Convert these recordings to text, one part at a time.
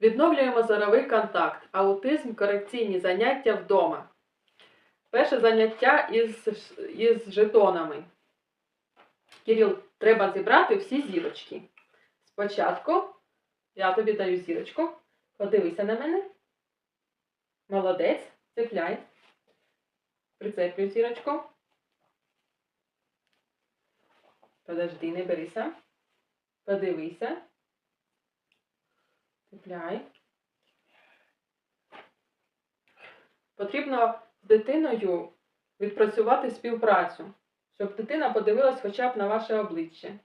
Відновлюємо зоровий контакт. Аутизм, корекційні заняття вдома. Перше заняття із, із жетонами. Кирил, треба зібрати всі зірочки. Спочатку я тобі даю зірочку. Подивися на мене. Молодець. Цепляй. Прицеплюй зірочку. Подожди, не берися. Подивися. Цепляй. Потрібно з дитиною відпрацювати співпрацю, щоб дитина подивилась хоча б на ваше обличчя.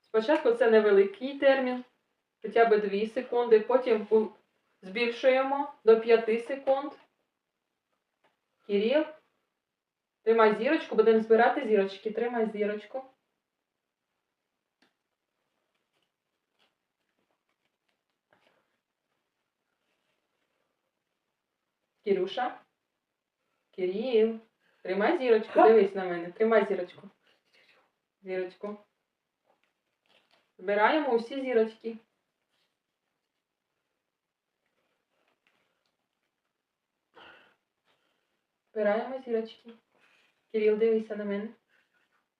Спочатку це невеликий термін, хоча б 2 секунди, потім збільшуємо до 5 секунд. Кирил, тримай зірочку, будемо збирати зірочки. Тримай зірочку. Кирюша. Кирил. Тримай зірочку, дивись на мене. Тримай зірочку. Зірочку. Збираємо усі зірочки. Збираємо зірочки. Кирил, дивися на мене.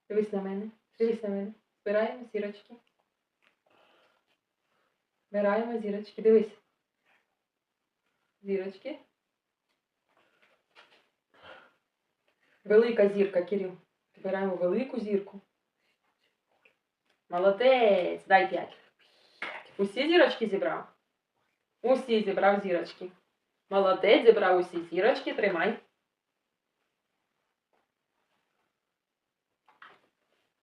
Дивись на мене. Дивись на мене. Збираємо зірочки. Збираємо зірочки. Дивись. Зірочки. Велика зірка, Кирил. Збираємо велику зірку. Молодець. Дай п'ять. Усі зірочки зібрав? Усі зібрав зірочки. Молодець, зібрав усі зірочки. Тримай.